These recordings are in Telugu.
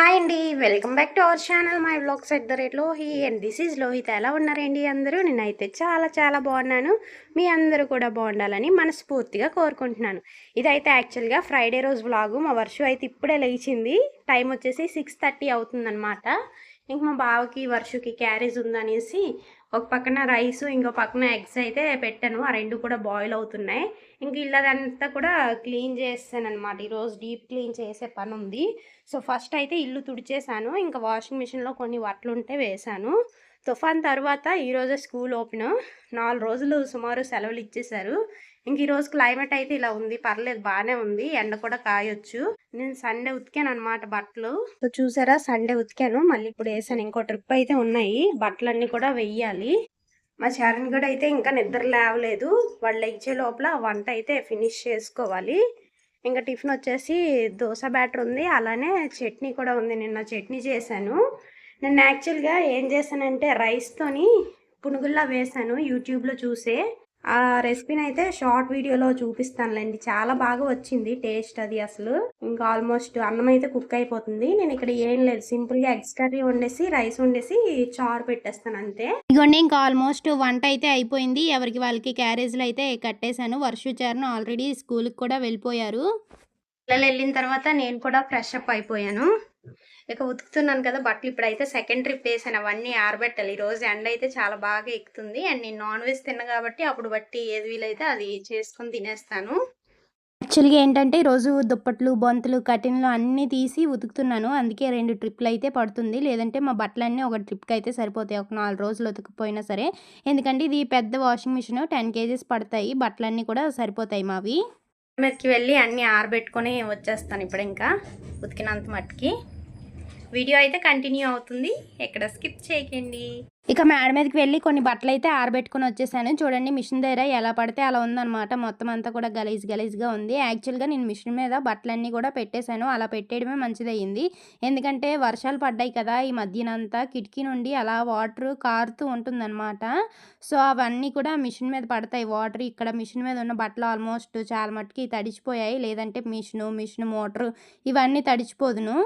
హాయ్ అండి. Welcome back to our channel. My blogs at the rate Lohi and this is Lohith. ఎలా ఉన్నారండి అందరూ? నేనైతే చాలా చాలా బాగున్నాను. మీ అందరూ కూడా బాగుండాలని మనస్ఫూర్తిగా కోరుకుంటున్నాను. ఇదైతే యాక్చువల్గా ఫ్రైడే రోజు వ్లాగు. మా వర్షం అయితే ఇప్పుడే లేచింది. టైం వచ్చేసి సిక్స్ థర్టీ అవుతుందన్నమాట. ఇంక మా బావకి వర్షుకి క్యారేజ్ ఉందనేసి ఒక పక్కన రైస్ ఇంకో పక్కన ఎగ్స్ అయితే పెట్టాను. ఆ రెండు కూడా బాయిల్ అవుతున్నాయి. ఇంక ఇల్లదంతా కూడా క్లీన్ చేస్తానమాట అనమాట ఈరోజు డీప్ క్లీన్ చేసే పని ఉంది సో ఫస్ట్ అయితే ఇల్లు తుడిచేసాను. ఇంకా వాషింగ్ మిషన్లో కొన్ని బట్టలు ఉంటే వేశాను తుఫాన్ తర్వాత ఈరోజు స్కూల్ ఓపెన్. నాలుగు రోజులు సుమారు సెలవులు ఇచ్చేశారు. ఇంక ఈరోజు క్లైమేట్ అయితే ఇలా ఉంది. పర్లేదు బాగానే ఉంది. ఎండ కూడా కాయొచ్చు. నేను సండే ఉతికాను అనమాట బట్టలు. సో చూసారా? సండే ఉతికాను. మళ్ళీ ఇప్పుడు వేసాను. ఇంకో ట్రిప్ అయితే ఉన్నాయి. బట్టలన్నీ కూడా వెయ్యాలి. మా చరణ్ కూడా అయితే ఇంకా నిద్ర లేవలేదు. వాళ్ళు ఇచ్చే లోపల వంట అయితే ఫినిష్ చేసుకోవాలి. ఇంకా టిఫిన్ వచ్చేసి దోశ బ్యాటర్ ఉంది. అలానే చట్నీ కూడా ఉంది. నిన్న చట్నీ చేశాను. నేను యాక్చువల్గా ఏం చేశానంటే రైస్తోని పునుగుల్లా వేశాను. యూట్యూబ్లో చూసే. ఆ రెసిపీని అయితే షార్ట్ వీడియోలో చూపిస్తానులేండి. చాలా బాగా వచ్చింది టేస్ట్ అది అసలు. ఇంకా ఆల్మోస్ట్ అన్నం అయితే కుక్ అయిపోతుంది. నేను ఇక్కడ ఏం లేదు. సింపుల్గా ఎగ్స్ కర్రీ వండేసి రైస్ వండేసి చారు పెట్టేస్తాను అంతే. ఇదిగోండి ఇంకా ఆల్మోస్ట్ వంట అయితే అయిపోయింది. ఎవరికి వాళ్ళకి క్యారేజ్లు అయితే కట్టేశాను. వర్షుచారును ఆల్రెడీ స్కూల్కి కూడా వెళ్ళిపోయారు. పిల్లలు వెళ్ళిన తర్వాత నేను కూడా ఫ్రెష్ అప్ అయిపోయాను. ఇక ఉతుకుతున్నాను కదా బట్టలు ఇప్పుడైతే సెకండ్ ట్రిప్ వేసాను అవన్నీ ఆరబెట్టాలి. ఈ రోజు ఎండ అయితే చాలా బాగా ఎక్కుతుంది. అండ్ నేను నాన్ వెజ్ తిన్నా కాబట్టి అప్పుడు బట్టి ఏది వీలైతే అది చేసుకొని తినేస్తాను. యాక్చువల్గా ఏంటంటే ఈరోజు దుప్పట్లు బొంతలు కటిన్లు అన్నీ తీసి ఉతుకుతున్నాను. అందుకే రెండు ట్రిప్లు అయితే పడుతుంది. లేదంటే మా బట్టలన్నీ ఒక ట్రిప్కి అయితే సరిపోతాయి. ఒక నాలుగు రోజులు ఉతుకుపోయినా సరే. ఎందుకంటే ఇది పెద్ద వాషింగ్ మిషన్ టెన్ కేజీస్ పడతాయి. బట్టలన్నీ కూడా సరిపోతాయి మావి. మీదకి వెళ్ళి అన్నీ ఆరబెట్టుకొని వచ్చేస్తాను ఇప్పుడు ఇంకా ఉతికినంత మట్టుకి. వీడియో అయితే కంటిన్యూ అవుతుంది. ఎక్కడ స్కిప్ చేయకండి. ఇక మేడ మీదకి వెళ్ళి కొన్ని బట్టలు అయితే ఆరబెట్టుకుని వచ్చేసాను. చూడండి మిషన్ దగ్గర ఎలా పడితే అలా ఉందన్నమాట. మొత్తం అంతా కూడా గలీజ్ గలీజ్గా ఉంది. యాక్చువల్గా నేను మిషన్ మీద బట్టలన్నీ కూడా పెట్టేశాను. అలా పెట్టేయడమే మంచిదయ్యింది. ఎందుకంటే వర్షాలు పడ్డాయి కదా ఈ మధ్యనంతా కిటికీ నుండి అలా వాటర్ కారుతూ ఉంటుందన్నమాట. సో అవన్నీ కూడా మిషన్ మీద పడతాయి. వాటర్ ఇక్కడ మిషన్ మీద ఉన్న బట్టలు ఆల్మోస్ట్ చాలా మట్టుకి తడిచిపోయాయి. లేదంటే మిషను మిషన్ మోటారు ఇవన్నీ తడిచిపోదును.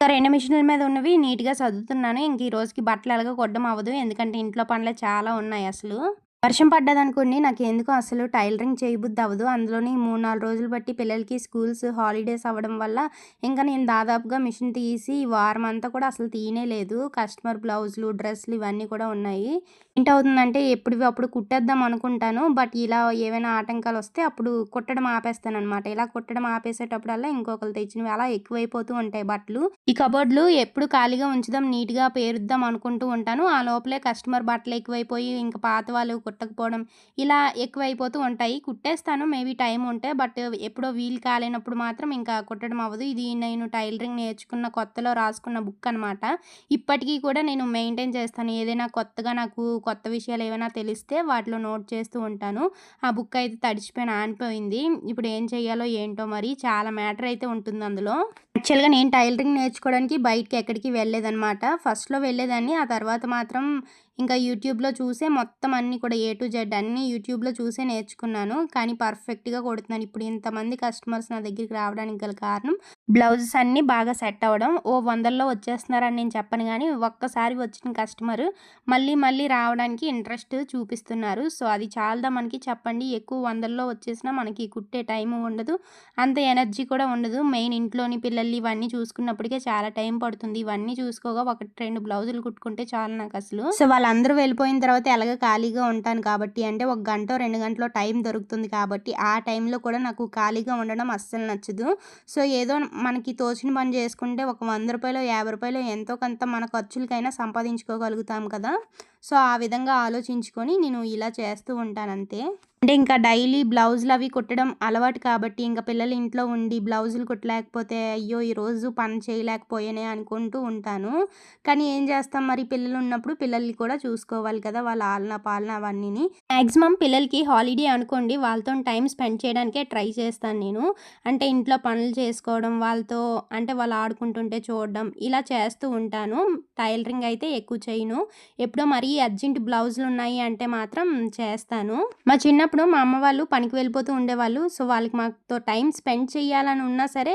ఇంకా రెండు మిషన్ల మీద ఉన్నవి నీట్గా చదువుతున్నాను ఇంక ఈ రోజుకి బట్టలు అలాగే కొట్టడం అవ్వదు. ఎందుకంటే ఇంట్లో పనులు చాలా ఉన్నాయి అసలు. వర్షం పడ్డదనుకోండి నాకు ఎందుకు అసలు టైలరింగ్ చేయబుద్ధి అవ్వదు. అందులోని మూడు నాలుగు రోజులు బట్టి పిల్లలకి స్కూల్స్ హాలిడేస్ అవ్వడం వల్ల ఇంకా నేను దాదాపుగా మిషన్ తీసి ఈ వారం అంతా కూడా అసలు తీయనే లేదు. కస్టమర్ బ్లౌజులు డ్రెస్సులు ఇవన్నీ కూడా ఉన్నాయి. ఏంటవుతుందంటే ఎప్పుడు అప్పుడు కుట్టేద్దాం అనుకుంటాను. బట్ ఇలా ఏమైనా ఆటంకాలు వస్తే అప్పుడు కుట్టడం ఆపేస్తాను అనమాట ఇలా కుట్టడం ఆపేసేటప్పుడల్లా ఇంకొకరు తెచ్చినవి అలా ఎక్కువైపోతూ ఉంటాయి బట్టలు. ఈ కబోర్డ్లు ఎప్పుడు ఖాళీగా ఉంచుదాం నీట్గా పేరుద్దాం అనుకుంటూ ఉంటాను. ఆ లోపలే కస్టమర్ బట్టలు ఎక్కువైపోయి ఇంకా పాత వాళ్ళు కుట్టకపోవడం ఇలా ఎక్కువైపోతూ ఉంటాయి. కుట్టేస్తాను మేబీ టైం ఉంటే బట్ ఎప్పుడో వీలు కాలేనప్పుడు మాత్రం ఇంకా కుట్టడం అవ్వదు. ఇది నేను టైలరింగ్ నేర్చుకున్న కొత్తలో రాసుకున్న బుక్ అనమాట ఇప్పటికీ కూడా నేను మెయింటైన్ చేస్తాను. ఏదైనా కొత్తగా నాకు కొత్త విషయాలు ఏమైనా తెలిస్తే వాటిలో నోట్ చేస్తూ ఉంటాను. ఆ బుక్ అయితే తడిచిపోయిన ఆనిపోయింది. ఇప్పుడు ఏం చేయాలో ఏంటో మరి చాలా మ్యాటర్ అయితే ఉంటుంది అందులో. యాక్చువల్గా నేను టైలరింగ్ నేర్చుకోవడానికి బయటకి ఎక్కడికి వెళ్ళేదనమాట ఫస్ట్లో వెళ్ళేదాన్ని ఆ తర్వాత మాత్రం ఇంకా యూట్యూబ్లో చూసే మొత్తం అన్నీ కూడా ఏ టు జెడ్ అన్నీ యూట్యూబ్లో చూసే నేర్చుకున్నాను. కానీ పర్ఫెక్ట్గా కొడుతున్నాను. ఇప్పుడు ఇంతమంది కస్టమర్స్ నా దగ్గరికి రావడానికి గల కారణం బ్లౌజెస్ అన్నీ బాగా సెట్ అవ్వడం. ఓ వందల్లో వచ్చేస్తున్నారని నేను చెప్పను కానీ ఒక్కసారి వచ్చిన కస్టమర్ మళ్ళీ మళ్ళీ రావడానికి ఇంట్రెస్ట్ చూపిస్తున్నారు. సో అది చాలదా మనకి? చెప్పండి. ఎక్కువ వందల్లో వచ్చేసినా మనకి కుట్టే టైం ఉండదు. అంత ఎనర్జీ కూడా ఉండదు. మెయిన్ ఇంట్లోని పిల్లల్ని ఇవన్నీ చూసుకున్నప్పటికే చాలా టైం పడుతుంది. ఇవన్నీ చూసుకోగా ఒకటి రెండు బ్లౌజులు కుట్టుకుంటే చాలు నాకు అసలు. సో వాళ్ళందరూ వెళ్ళిపోయిన తర్వాత ఎలాగ ఖాళీగా ఉంటాను కాబట్టి అంటే ఒక గంట రెండు గంటలో టైం దొరుకుతుంది కాబట్టి ఆ టైంలో కూడా నాకు ఖాళీగా ఉండడం అస్సలు నచ్చదు. సో ఏదో మనకి తోచిన పని చేసుకుంటే ఒక వంద రూపాయలు యాభై రూపాయలు ఎంతో కొంత మన ఖర్చులకైనా సంపాదించుకోగలుగుతాం కదా. సో ఆ విధంగా ఆలోచించుకొని నేను ఇలా చేస్తూ ఉంటాను అంతే. అంటే ఇంకా డైలీ బ్లౌజులు అవి కుట్టడం అలవాటు కాబట్టి ఇంకా పిల్లలు ఇంట్లో ఉండి బ్లౌజులు కుట్టలేకపోతే అయ్యో! ఈరోజు పని చేయలేకపోయానే అనుకుంటూ ఉంటాను. కానీ ఏం చేస్తాం? మరి పిల్లలు ఉన్నప్పుడు పిల్లల్ని కూడా చూసుకోవాలి కదా! వాళ్ళ ఆలన పాలన అవన్నీ మ్యాక్సిమం పిల్లలకి హాలిడే అనుకోండి. వాళ్ళతో టైం స్పెండ్ చేయడానికే ట్రై చేస్తాను నేను. అంటే ఇంట్లో పనులు చేసుకోవడం వాళ్ళతో అంటే వాళ్ళు ఆడుకుంటుంటే చూడడం ఇలా చేస్తూ ఉంటాను. టైలరింగ్ అయితే ఎక్కువ చేయను. ఎప్పుడో మరీ అర్జెంట్ బ్లౌజులు ఉన్నాయి అంటే మాత్రం చేస్తాను. మా చిన్న చిన్నప్పుడు మా అమ్మ వాళ్ళు పనికి వెళ్ళిపోతూ ఉండేవాళ్ళు సో వాళ్ళకి మాతో టైం స్పెండ్ చేయాలని ఉన్నా సరే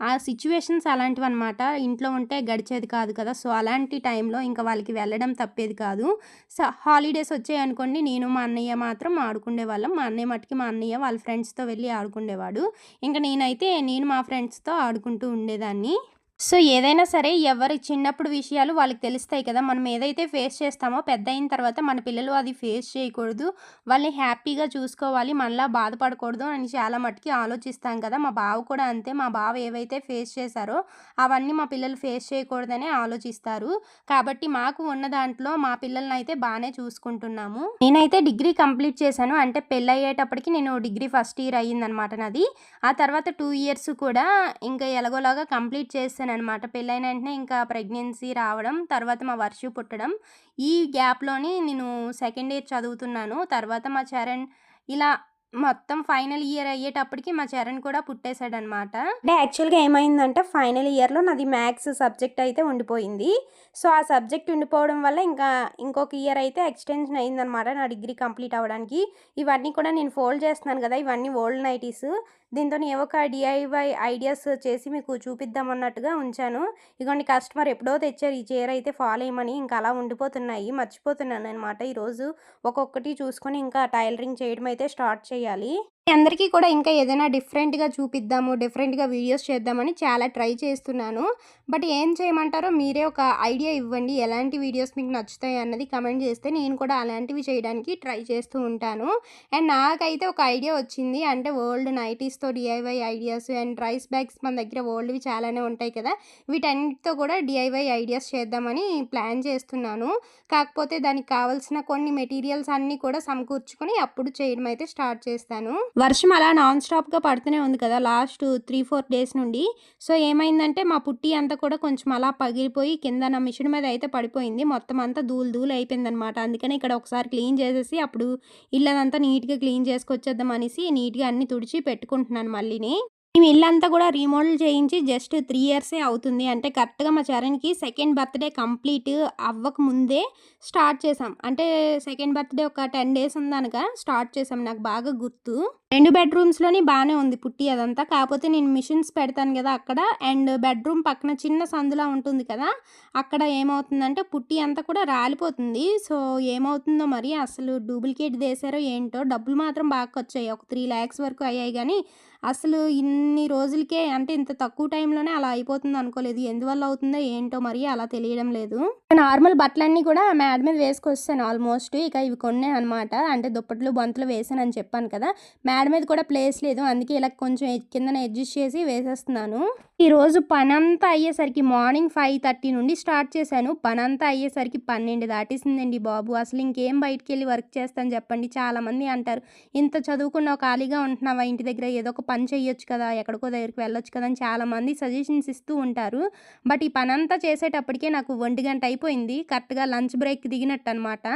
ఆ సిచ్యువేషన్స్ అలాంటివన్నమాట. ఇంట్లో ఉంటే గడిచేది కాదు కదా! సో, అలాంటి టైంలో ఇంకా వాళ్ళకి వెళ్ళడం తప్పేది కాదు. సో హాలిడేస్ వచ్చాయనుకోండి నేను, మా అన్నయ్య మాత్రం ఆడుకునేవాళ్ళం మా అన్నయ్య మట్టుకి మా అన్నయ్య వాళ్ళ ఫ్రెండ్స్‌తో వెళ్ళి ఆడుకుండేవాడు. ఇంకా నేనైతే నేను మా ఫ్రెండ్స్‌తో ఆడుకుంటూ ఉండేదాన్ని. సో, ఏదైనా సరే ఎవరి చిన్నప్పుడు విషయాలు వాళ్ళకి తెలుస్తాయి కదా! మనం ఏదైతే ఫేస్ చేస్తామో పెద్దయిన తర్వాత మన పిల్లలు అది ఫేస్ చేయకూడదు. వాళ్ళని హ్యాపీగా చూసుకోవాలి. మనలా బాధపడకూడదు అని చాలా మట్టుకి ఆలోచిస్తాం కదా! మా బావ కూడా అంతే. మా బావ ఏవైతే ఫేస్ చేశారో అవన్నీ మా పిల్లలు ఫేస్ చేయకూడదనే ఆలోచిస్తారు. కాబట్టి మాకు ఉన్న దాంట్లో మా పిల్లల్ని అయితే బాగానే చూసుకుంటున్నాము. నేనైతే డిగ్రీ కంప్లీట్ చేశాను. అంటే పెళ్ళి అయ్యేటప్పటికి నేను డిగ్రీ ఫస్ట్ ఇయర్ అయ్యిందనమాట నాది. ఆ తర్వాత టూ ఇయర్స్ కూడా ఇంకా ఎలాగోలాగా కంప్లీట్ చేశాననమాట. పెళ్ళైన వెంటనే ఇంకా ప్రెగ్నెన్సీ రావడం, తర్వాత మా వర్షు పుట్టడం. ఈ గ్యాప్‌లోని నేను సెకండ్ ఇయర్ చదువుతున్నాను. తర్వాత మా చరణ్ ఇలా మొత్తం ఫైనల్ ఇయర్ అయ్యేటప్పటికి మా చరణ్ కూడా పుట్టేశాడనమాట అంటే యాక్చువల్‌గా ఏమైందంటే ఫైనల్ ఇయర్‌లో నాది మ్యాథ్స్ సబ్జెక్ట్ అయితే ఉండిపోయింది. సో, ఆ సబ్జెక్ట్ ఉండిపోవడం వల్ల ఇంకా ఇంకొక ఇయర్ అయితే ఎక్స్‌టెన్షన్ అయిందనమాట నా డిగ్రీ కంప్లీట్ అవ్వడానికి. ఇవన్నీ కూడా నేను ఫోల్డ్ చేస్తున్నాను కదా! ఇవన్నీ ఓల్డ్ నైటీస్. దీంతోని ఏవో ఒక డిఐవై ఐడియాస్ చేసి మీకు చూపిద్దాం అన్నట్టుగా ఉంచాను. ఇగోండి కస్టమర్ ఎప్పుడో తెచ్చారు ఈ చీర అయితే ఫాలో అయ్యమని ఇంకా అలా ఉండిపోతున్నాయి. మర్చిపోతున్నాను అనమాట ఈరోజు. ఒక్కొక్కటి చూసుకొని ఇంకా టైలరింగ్ చేయడం అయితే స్టార్ట్ చేయాలి. అందరికీ కూడా ఇంకా ఏదైనా డిఫరెంట్‌గా చూపిద్దాము, డిఫరెంట్‌గా వీడియోస్ చేద్దామని చాలా ట్రై చేస్తున్నాను. బట్ ఏం చేయమంటారో మీరే ఒక ఐడియా ఇవ్వండి. ఎలాంటి వీడియోస్ మీకు నచ్చుతాయి అన్నది కమెంట్ చేస్తే నేను కూడా అలాంటివి చేయడానికి ట్రై చేస్తూ ఉంటాను. అండ్ నాకైతే ఒక ఐడియా వచ్చింది. అంటే old నైటీస్‌తో DIY ideas and rice bags మన దగ్గర ఓల్డ్‌వి చాలానే ఉంటాయి కదా! వీటన్నిటితో కూడా డిఐవై ఐడియాస్ చేద్దామని ప్లాన్ చేస్తున్నాను. కాకపోతే దానికి కావాల్సిన కొన్ని మెటీరియల్స్ అన్నీ కూడా సమకూర్చుకొని అప్పుడు చేయడం అయితే స్టార్ట్ చేస్తాను. వర్షం అలా నాన్ స్టాప్‌గా పడుతూనే ఉంది కదా! లాస్ట్ 3, 4 డేస్ నుండి. సో, ఏమైందంటే మా పుట్టి అంతా కూడా కొంచెం అలా పగిలిపోయి కింద నా మిషన్ మీద అయితే పడిపోయింది. మొత్తం అంతా ధూళి ధూళి అయిపోయిందనమాట. అందుకని ఇక్కడ ఒకసారి క్లీన్ చేసేసి అప్పుడు ఇల్లంతా నీట్‌గా క్లీన్ చేసుకొచ్చేద్దాం అనేసి నీట్‌గా అన్ని తుడిచి పెట్టుకుంటున్నాను మళ్ళీని. మేము ఇల్లంతా కూడా రీమోడల్ చేయించి జస్ట్ త్రీ ఇయర్సే అవుతుంది. అంటే కరెక్ట్‌గా మా చరణ్‌కి సెకండ్ బర్త్‌డే కంప్లీట్ అవ్వక ముందే స్టార్ట్ చేసాం అంటే సెకండ్ బర్త్‌డే ఒక 10 డేస్ ఉందనక స్టార్ట్ చేసాం నాకు బాగా గుర్తు. రెండు బెడ్‌రూమ్స్‌లోని బాగానే ఉంది పుట్టి అదంతా. కాకపోతే నేను మిషన్స్ పెడతాను కదా! అక్కడ అండ్ బెడ్‌రూమ్ పక్కన చిన్న సందులా ఉంటుంది కదా! అక్కడ ఏమవుతుందంటే పుట్టి అంతా కూడా రాలిపోతుంది. సో, ఏమవుతుందో మరి అసలు డూప్లికేట్ చేశారో ఏంటో డబ్బులు మాత్రం బాగా వచ్చాయి ఒక త్రీ ల్యాక్స్ వరకు అయ్యాయి కానీ అసలు ఇన్ని రోజులకే అంటే ఇంత తక్కువ టైంలోనే అలా అయిపోతుంది అనుకోలేదు. ఎందువల్ల అవుతుందో ఏంటో మరి అలా తెలియడం లేదు. నార్మల్ బట్టలన్నీ కూడా మ్యాడ్ మీద వేసుకొస్తాను ఆల్మోస్ట్. ఇక ఇవి కొన్నే అనమాట. అంటే దుప్పట్లు, బొంతలు వేసానని చెప్పాను కదా! మ్యాడ్ మీద కూడా ప్లేస్ లేదు. అందుకే ఇలా కొంచెం కిందన అడ్జస్ట్ చేసి వేసేస్తున్నాను. ఈరోజు పనంతా అయ్యేసరికి మార్నింగ్ 5:30 నుండి స్టార్ట్ చేశాను. పనంతా అయ్యేసరికి 12 దాటేసిందండి బాబు. అసలు ఇంకేం బయటికి వెళ్ళి వర్క్ చేస్తాను చెప్పండి. చాలామంది అంటారు, "ఇంత చదువుకున్నావు ఖాళీగా ఉంటున్నావా ఇంటి దగ్గర ఏదో ఒక పని చేయొచ్చు కదా! ఎక్కడికో దగ్గరికి వెళ్ళొచ్చు కదా!" అని చాలామంది సజెషన్స్ ఇస్తూ ఉంటారు. బట్ ఈ పనంతా చేసేటప్పటికే నాకు ఒంటి గంట అయిపోయింది. కరెక్ట్‌గా లంచ్ బ్రేక్ దిగినట్టు అనమాట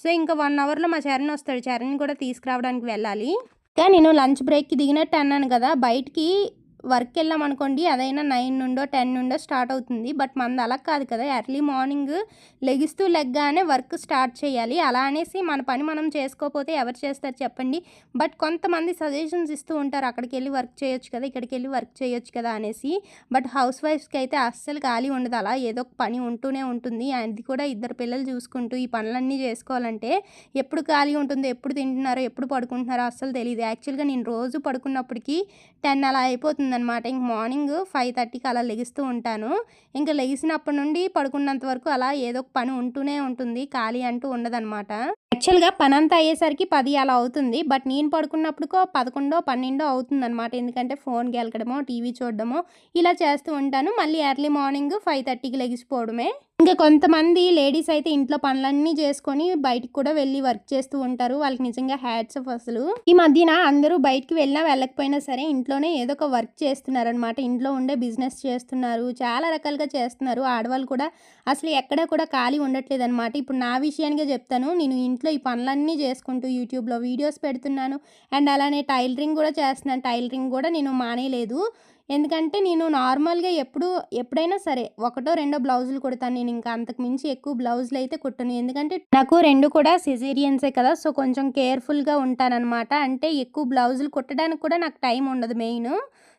సో, ఇంకా వన్ అవర్‌లో మా చరణ్ వస్తాడు. చరణ్‌ని కూడా తీసుకురావడానికి వెళ్ళాలి. ఇంకా నేను లంచ్ బ్రేక్‌కి దిగినట్టు అన్నాను కదా! బయటికి వర్క్ వెళ్ళామనుకోండి అదైనా నైన్ నుండో, 10 నుండో స్టార్ట్ అవుతుంది. బట్ మనది అలా కాదు కదా! ఎర్లీ మార్నింగ్ లెగిస్తూ లెగ్గానే వర్క్ స్టార్ట్ చేయాలి. అలా అనేసి మన పని మనం చేసుకోకపోతే ఎవరు చేస్తారు చెప్పండి. బట్ కొంతమంది సజెషన్స్ ఇస్తూ ఉంటారు. అక్కడికి వెళ్ళి వర్క్ చేయొచ్చు కదా! ఇక్కడికి వెళ్ళి వర్క్ చేయొచ్చు కదా! అనేసి. బట్ హౌస్ వైఫ్స్‌కి అయితే అస్సలు ఖాళీ ఉండదు. అలా ఏదో ఒక పని ఉంటూనే ఉంటుంది. అది కూడా ఇద్దరు పిల్లలు చూసుకుంటూ ఈ పనులన్నీ చేసుకోవాలంటే ఎప్పుడు ఖాళీ ఉంటుందో, ఎప్పుడు తింటున్నారో, ఎప్పుడు పడుకుంటున్నారో అస్సలు తెలియదు యాక్చువల్‌గా నేను రోజు పడుకున్నప్పటికీ టెన్ అలా అనమాట ఇంక మార్నింగ్ 5:30కి అలా లెగిస్తూ ఉంటాను. ఇంకా లెగిసినప్పటి నుండి పడుకున్నంత వరకు అలా ఏదో ఒక పని ఉంటూనే ఉంటుంది. ఖాళీ అంటూ ఉండదనమాట. యాక్చువల్‌గా పని అంతా అయ్యేసరికి పది అలా అవుతుంది. బట్ నేను పడుకున్నప్పుడుకో 11, 12 అవుతుందనమాట. ఎందుకంటే ఫోన్ గెలకడమో, టీవీ చూడడమో ఇలా చేస్తూ ఉంటాను. మళ్ళీ ఎర్లీ మార్నింగ్ 5:30కి లెగిసిపోవడమే. ఇంకా కొంతమంది లేడీస్ అయితే ఇంట్లో పనులన్నీ చేసుకొని బయటికి కూడా వెళ్ళి వర్క్ చేస్తూ ఉంటారు. వాళ్ళకి నిజంగా హ్యాట్స్ ఆఫ్ అసలు. ఈ మధ్యన అందరూ బయటకి వెళ్ళినా వెళ్ళకపోయినా సరే ఇంట్లోనే ఏదో ఒక వర్క్ చేస్తున్నారనమాట. ఇంట్లో ఉండే బిజినెస్ చేస్తున్నారు. చాలా రకాలుగా చేస్తున్నారు. ఆడవాళ్ళు కూడా అసలు ఎక్కడ కూడా ఖాళీ ఉండట్లేదు అనమాట ఇప్పుడు నా విషయానికే చెప్తాను. నేను ఇంట్లో ఈ పనులన్నీ చేసుకుంటూ యూట్యూబ్‌లో వీడియోస్ పెడుతున్నాను. అండ్ అలానే టైలరింగ్ కూడా చేస్తున్నాను. టైలరింగ్ కూడా నేను మానేయలేదు. ఎందుకంటే నేను నార్మల్‌గా ఎప్పుడు ఎప్పుడైనా సరే ఒకటో, రెండో బ్లౌజులు కుడతాను. నేను ఇంకా అంతకు మించి ఎక్కువ బ్లౌజులు అయితే కుట్టను. ఎందుకంటే నాకు రెండు కూడా సిజేరియన్సే కదా! సో, కొంచెం కేర్‌ఫుల్‌గా ఉంటానన్నమాట అంటే ఎక్కువ బ్లౌజులు కుట్టడానికి కూడా నాకు టైం ఉండదు మెయిన్.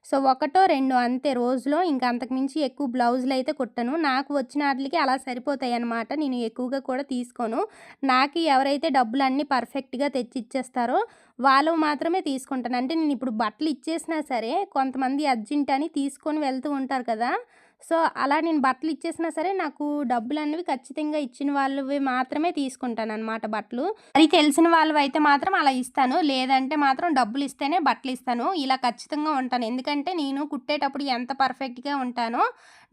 సో ఒకటో రెండు అంతే రోజులో ఇంకా అంతకుమించి ఎక్కువ బ్లౌజులు అయితే కుట్టను. నాకు వచ్చిన వాటికి అలా సరిపోతాయి అన్నమాట. నేను ఎక్కువగా కూడా తీసుకోను. నాకు ఎవరైతే డబ్బులు అన్నీ పర్ఫెక్ట్గా తెచ్చి ఇచ్చేస్తారో వాళ్ళు మాత్రమే తీసుకుంటాను. అంటే నేను ఇప్పుడు బట్టలు ఇచ్చేసినా సరే కొంతమంది అర్జెంట్ అని తీసుకొని వెళ్తూ ఉంటారు కదా సో అలా నేను బట్టలు ఇచ్చేసినా సరే నాకు డబ్బులు అనేవి ఖచ్చితంగా ఇచ్చిన వాళ్ళవి మాత్రమే తీసుకుంటాను అనమాట బట్టలు. అది తెలిసిన వాళ్ళు అయితే మాత్రం అలా ఇస్తాను. లేదంటే మాత్రం డబ్బులు ఇస్తేనే బట్టలు ఇస్తాను. ఇలా ఖచ్చితంగా ఉంటాను. ఎందుకంటే నేను కుట్టేటప్పుడు ఎంత పర్ఫెక్ట్గా ఉంటానో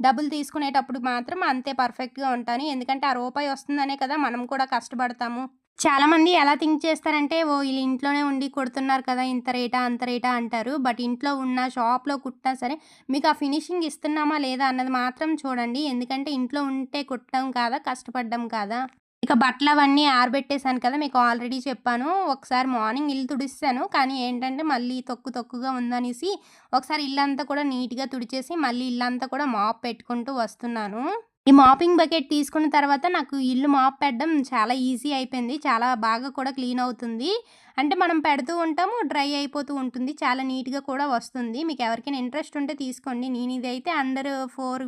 డబ్బులు తీసుకునేటప్పుడు మాత్రం అంతే పర్ఫెక్ట్గా ఉంటాను. ఎందుకంటే ఆ రూపాయి వస్తుందనే కదా మనం కూడా కష్టపడతాము. చాలామంది ఎలా థింక్ చేస్తారంటే ఓ వీళ్ళు ఇంట్లోనే ఉండి కుడుతున్నారు కదా ఇంత రేటా అంత రేటా అంటారు. బట్ ఇంట్లో ఉన్న షాప్లో కుట్టినా సరే మీకు ఆ ఫినిషింగ్ ఇస్తున్నామా లేదా అన్నది మాత్రం చూడండి. ఎందుకంటే ఇంట్లో ఉంటే కుట్టడం కాదా కష్టపడడం కాదా? ఇక బట్టలు అవన్నీ ఆరబెట్టేశాను కదా మీకు ఆల్రెడీ చెప్పాను. ఒకసారి మార్నింగ్ ఇల్లు తుడిస్తాను. కానీ ఏంటంటే మళ్ళీ తొక్కు తొక్కుగా ఉందనేసి ఒకసారి ఇల్లంతా కూడా నీట్గా తుడిచేసి మళ్ళీ ఇల్లంతా కూడా మాప్ పెట్టుకుంటూ వస్తున్నాను. ఈ మాపింగ్ బకెట్ తీసుకున్న తర్వాత నాకు ఇల్లు మాప్ పెట్టడం చాలా ఈజీ అయిపోయింది. చాలా బాగా కూడా క్లీన్ అవుతుంది. అంటే మనం పెడుతూ ఉంటాము డ్రై అయిపోతూ ఉంటుంది. చాలా నీట్గా కూడా వస్తుంది. మీకు ఎవరికైనా ఇంట్రెస్ట్ ఉంటే తీసుకోండి. నేను ఇదైతే అండర్ ఫోర్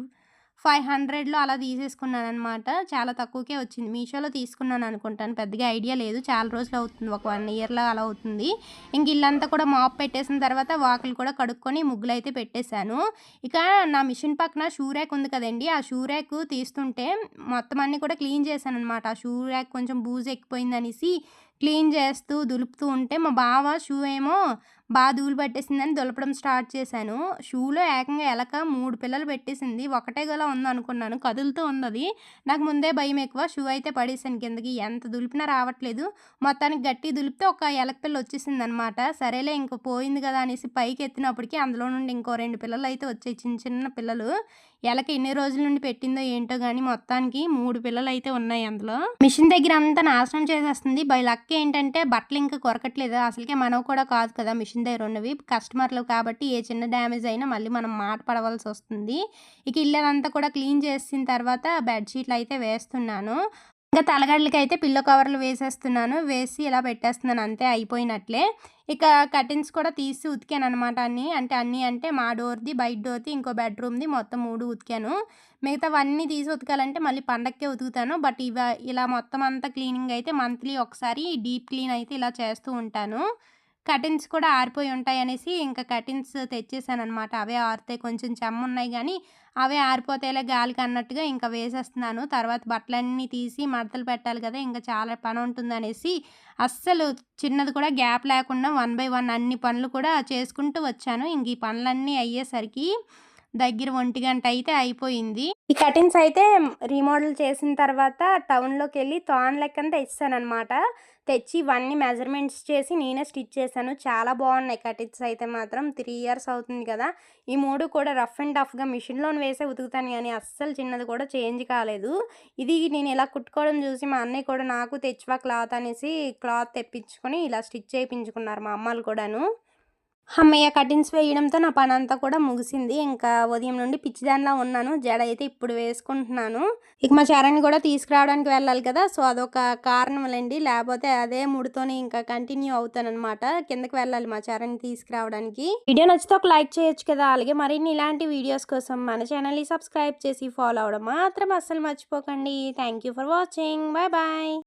ఫైవ్ హండ్రెడ్లో అలా తీసేసుకున్నాను అనమాట చాలా తక్కువకే వచ్చింది. మీషోలో తీసుకున్నాను అనుకుంటాను. పెద్దగా ఐడియా లేదు. చాలా రోజులు అవుతుంది. ఒక వన్ ఇయర్లో అలా అవుతుంది. ఇంక ఇల్లంతా కూడా మాప్ పెట్టేసిన తర్వాత వాకులు కూడా కడుక్కొని ముగ్గులు అయితే పెట్టేశాను. ఇక నా మిషన్ పక్కన షూ ర్యాక్ ఉంది కదండి. ఆ షూ ర్యాక్ తీస్తుంటే మొత్తం అన్నీ కూడా క్లీన్ చేశాను అనమాట ఆ షూ ర్యాక్ కొంచెం బూజు ఎక్కిపోయింది అనేసి క్లీన్ చేస్తూ దులుపుతూ ఉంటే మా బావ షూ ఏమో బాగా ధూళి పట్టేసిందని దులపడం స్టార్ట్ చేశాను. షూలో ఏకంగా ఎలక మూడు పిల్లలు పెట్టేసింది. ఒకటే గల ఉంది అనుకున్నాను కదులుతూ ఉంది అది నాకు ముందే భయం ఎక్కువ. షూ అయితే పడేసాను కిందకి. ఎంత దులిపినా రావట్లేదు. మొత్తానికి గట్టి దులిపితే ఒక ఎలక పిల్ల వచ్చేసింది అనమాట సరేలే ఇంక పోయింది కదా అనేసి పైకి ఎత్తినప్పటికీ అందులో నుండి ఇంకో రెండు పిల్లలు అయితే వచ్చాయి. చిన్న చిన్న పిల్లలు. ఎలక ఎన్ని రోజుల నుండి పెట్టిందో ఏంటో కానీ మొత్తానికి మూడు పిల్లలు అయితే ఉన్నాయి అందులో. మిషన్ దగ్గర అంతా నాశనం చేసేస్తుంది. బై లక్ ఏంటంటే బట్టలు ఇంకా కొరకట్లేదు. అసలుకే మనం కూడా కాదు కదా మిషన్ దగ్గర ఉన్నవి. కస్టమర్లు కాబట్టి ఏ చిన్న డ్యామేజ్ అయినా మళ్ళీ మనం మాట పడవలసి వస్తుంది. ఇక ఇల్లంతా కూడా క్లీన్ చేసిన తర్వాత బెడ్షీట్లు అయితే వేస్తున్నాను. ఇంకా తలగడ్లకి అయితే పిల్లో కవర్లు వేసేస్తున్నాను. వేసి ఇలా పెట్టేస్తున్నాను. అంతే అయిపోయినట్లే. ఇక కర్టెన్స్ కూడా తీసి ఉతికాను అనమాట అన్ని. అంటే అన్నీ అంటే మా డోర్ది బయట డోర్ది ఇంకో బెడ్రూమ్ది మొత్తం మూడు ఉతికాను. మిగతావన్నీ తీసి ఉతకాలంటే మళ్ళీ పండక్కే ఉతుకుతాను. బట్ ఇవ ఇలా మొత్తం అంతా క్లీనింగ్ అయితే మంత్లీ ఒకసారి డీప్ క్లీన్ అయితే ఇలా చేస్తూ ఉంటాను. కర్టెన్స్ కూడా ఆరిపోయి ఉంటాయి అనేసి ఇంకా కటిన్స్ తెచ్చేసాను అనమాట అవే ఆరితే కొంచెం చెమ్మ ఉన్నాయి కానీ అవే ఆరిపోతాయిలే గాలికి అన్నట్టుగా ఇంకా వేసేస్తున్నాను. తర్వాత బట్టలన్నీ తీసి మడతలు పెట్టాలి కదా ఇంకా చాలా పని ఉంటుంది అనేసి అస్సలు చిన్నది కూడా గ్యాప్ లేకుండా వన్ బై వన్ అన్ని పనులు కూడా చేసుకుంటూ వచ్చాను. ఇంక ఈ పనులన్నీ అయ్యేసరికి దగ్గర ఒంటి గంట అయితే అయిపోయింది. ఈ కటింగ్స్ అయితే రీమోడల్ చేసిన తర్వాత టౌన్లోకి వెళ్ళి తాన్ లెక్కన అనమాట తెచ్చి ఇవన్నీ మెజర్మెంట్స్ చేసి నేనే స్టిచ్ చేశాను. చాలా బాగున్నాయి కటింగ్స్ అయితే మాత్రం. త్రీ ఇయర్స్ అవుతుంది కదా. ఈ మూడు కూడా రఫ్ అండ్ టఫ్గా మిషన్లో వేసే ఉతుకుతాను కానీ అస్సలు చిన్నది కూడా చేంజ్ కాలేదు. ఇది నేను ఇలా కుట్టుకోవడం చూసి మా అన్నయ్య కూడా నాకు తెచ్చివా క్లాత్ అనేసి క్లాత్ తెప్పించుకొని ఇలా స్టిచ్ చేయించుకున్నారు మా అమ్మాలు కూడాను. అమ్మయ్య కటింగ్స్ వేయడంతో నా పని అంతా కూడా ముగిసింది. ఇంకా ఉదయం నుండి పిచ్చిదానిలా ఉన్నాను. జడ అయితే ఇప్పుడు వేసుకుంటున్నాను. ఇక మా చరణ్ కూడా తీసుకురావడానికి వెళ్ళాలి కదా. సో అదొక కారణంలేండి. లేకపోతే అదే ముడితోనే ఇంకా కంటిన్యూ అవుతానమాట కిందకి వెళ్ళాలి మా చరణ్ తీసుకురావడానికి. వీడియో నచ్చితే ఒక లైక్ చేయొచ్చు కదా. అలాగే మరిన్ని ఇలాంటి వీడియోస్ కోసం మన ఛానల్ని సబ్స్క్రైబ్ చేసి ఫాలో అవడం మాత్రం అస్సలు మర్చిపోకండి. Thank you for watching. Bye bye.